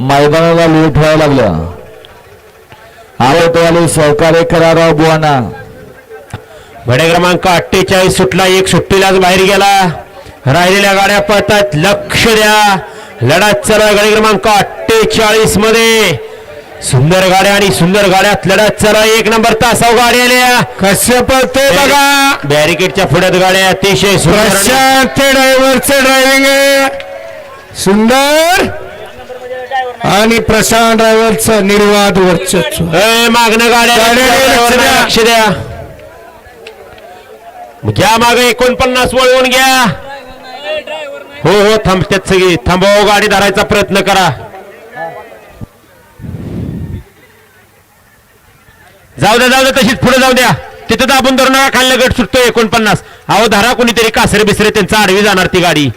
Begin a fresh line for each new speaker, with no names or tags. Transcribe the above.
मैदानाला लीड व्हायला लागलं. आवडतवाले सहकार्य करा राव बुवाना.
बडे क्रमांक अठ्ठेचाळीस सुटला एक सुट्टीलाच बाहेर गेला. राहिलेल्या गाड्या पळतात लक्ष द्या. लढत चला गाडी क्रमांक अठ्ठेचाळीसमध्ये. सुंदर गाड्या आणि सुंदर गाड्यात लढत चला. एक नंबर तासाव गाडी आल्या
कसे पळतोय बघा.
बॅरिकेडच्या पुढ्यात गाड्या अतिशय सुंदर
ड्रायव्हरचं ड्रायव्हिंग आहे. सुंदर. आणि प्रशांत ड्रायव्हरचं निर्वाद वर्चस्व.
ए, मागणं गाड्या
द्या.
लक्ष द्या. घ्या माग एकोणपन्नास वळवून घ्या. हो हो थांबतात सगळी. थांबव गाडी धरायचा प्रयत्न करा. जाऊ द्या जाऊ द्या तशीच पुढे जाऊ द्या. तिथं दाबून धरून नका खाल्लं गट सुटतो एकोणपन्नास. अहो धरा कोणीतरी कासरे बिसरे त्यांचा आडवी जाणार ती गाडी.